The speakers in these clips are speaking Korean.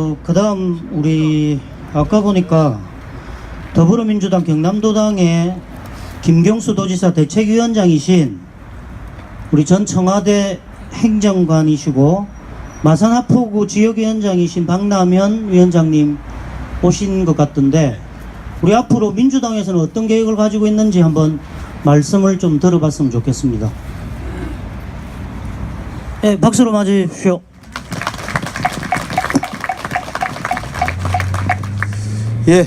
어, 그 다음 우리 아까 보니까 더불어민주당 경남도당의 김경수 도지사 대책위원장이신 우리 전 청와대 행정관이시고 마산 하포구 지역위원장이신 박남현 위원장님 오신 것 같던데 우리 앞으로 민주당에서는 어떤 계획을 가지고 있는지 한번 말씀을 좀 들어봤으면 좋겠습니다. 네, 박수로 맞으십시오 예,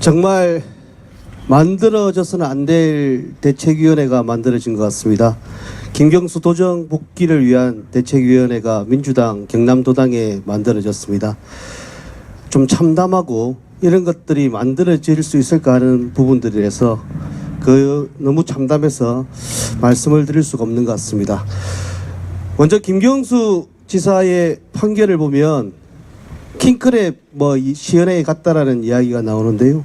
정말 만들어져서는 안 될 대책위원회가 만들어진 것 같습니다. 김경수 도정 복귀를 위한 대책위원회가 민주당 경남도당에 만들어졌습니다. 좀 참담하고 이런 것들이 만들어질 수 있을까 하는 부분들이라서 그 너무 참담해서 말씀을 드릴 수가 없는 것 같습니다. 먼저 김경수 지사의 판결을 보면 킹크랩 뭐이 시연회에 갔다라는 이야기가 나오는데요.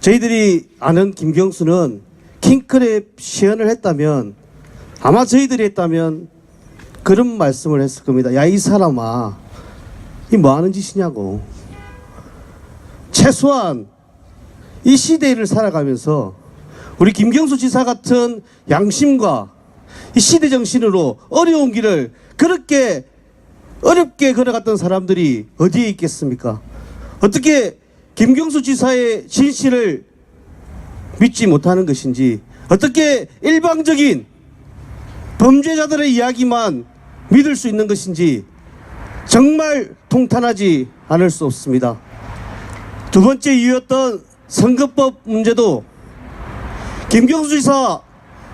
저희들이 아는 김경수는 킹크랩 시연을 했다면 아마 저희들이 했다면 그런 말씀을 했을 겁니다. 야 이 사람아 이 뭐 하는 짓이냐고. 최소한 이 시대를 살아가면서 우리 김경수 지사 같은 양심과 이 시대 정신으로 어려운 길을 그렇게 어렵게 걸어갔던 사람들이 어디에 있겠습니까? 어떻게 김경수 지사의 진실을 믿지 못하는 것인지 어떻게 일방적인 범죄자들의 이야기만 믿을 수 있는 것인지 정말 통탄하지 않을 수 없습니다. 두 번째 이유였던 선거법 문제도 김경수 지사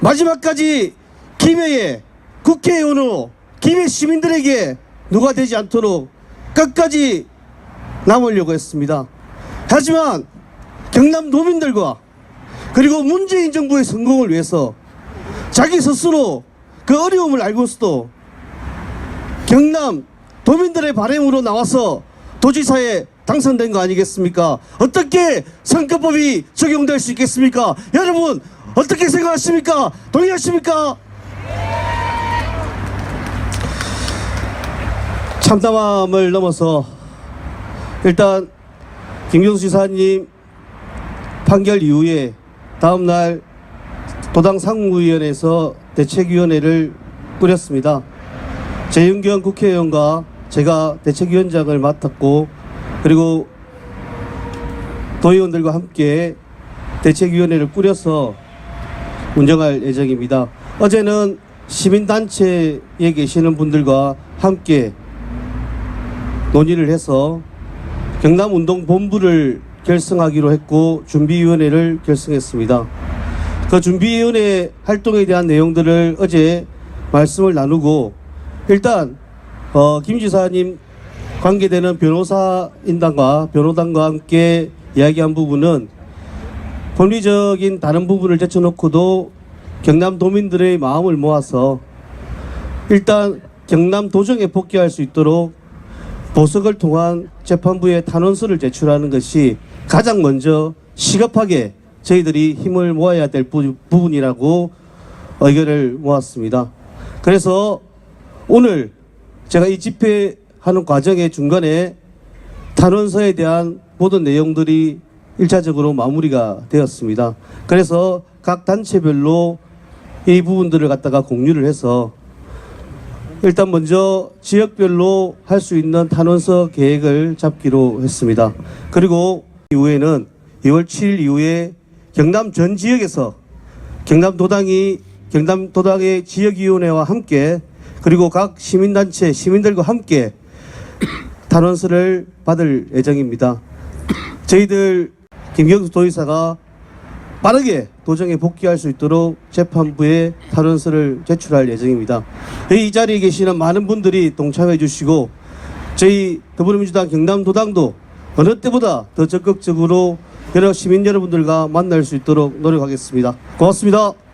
마지막까지 김해에 국회의원으로 김해 시민들에게 누가 되지 않도록 끝까지 남으려고 했습니다. 하지만 경남 도민들과 그리고 문재인 정부의 성공을 위해서 자기 스스로 그 어려움을 알고서도 경남 도민들의 바램으로 나와서 도지사에 당선된 거 아니겠습니까? 어떻게 선거법이 적용될 수 있겠습니까? 여러분 어떻게 생각하십니까? 동의하십니까? 참담함을 넘어서 일단 김경수 지사님 판결 이후에 다음 날 도당 상무위원회에서 대책위원회를 꾸렸습니다. 재윤경 국회의원과 제가 대책위원장을 맡았고 그리고 도의원들과 함께 대책위원회를 꾸려서 운영할 예정입니다. 어제는 시민단체에 계시는 분들과 함께 논의를 해서 경남운동본부를 결성하기로 했고 준비위원회를 결성했습니다. 그 준비위원회 활동에 대한 내용들을 어제 말씀을 나누고 일단 어, 김 지사님 관계되는 변호사 인단과 변호단과 함께 이야기한 부분은 법리적인 다른 부분을 제쳐놓고도 경남 도민들의 마음을 모아서 일단 경남 도정에 복귀할 수 있도록 보석을 통한 재판부에 탄원서를 제출하는 것이 가장 먼저 시급하게 저희들이 힘을 모아야 될 부- 부분이라고 의견을 모았습니다. 그래서 오늘 제가 이 집회하는 과정의 중간에 탄원서에 대한 모든 내용들이 일차적으로 마무리가 되었습니다. 그래서 각 단체별로 이 부분들을 갖다가 공유를 해서 일단 먼저 지역별로 할 수 있는 탄원서 계획을 잡기로 했습니다. 그리고 이후에는 2월 7일 이후에 경남 전 지역에서 경남도당이 경남도당의 지역위원회와 함께 그리고 각 시민단체 시민들과 함께 탄원서를 받을 예정입니다. 저희들 김경수 도의사가 빠르게 도정에 복귀할 수 있도록 재판부에 탄원서를 제출할 예정입니다. 이 자리에 계시는 많은 분들이 동참해 주시고 저희 더불어민주당 경남도당도 어느 때보다 더 적극적으로 여러 시민 여러분들과 만날 수 있도록 노력하겠습니다. 고맙습니다.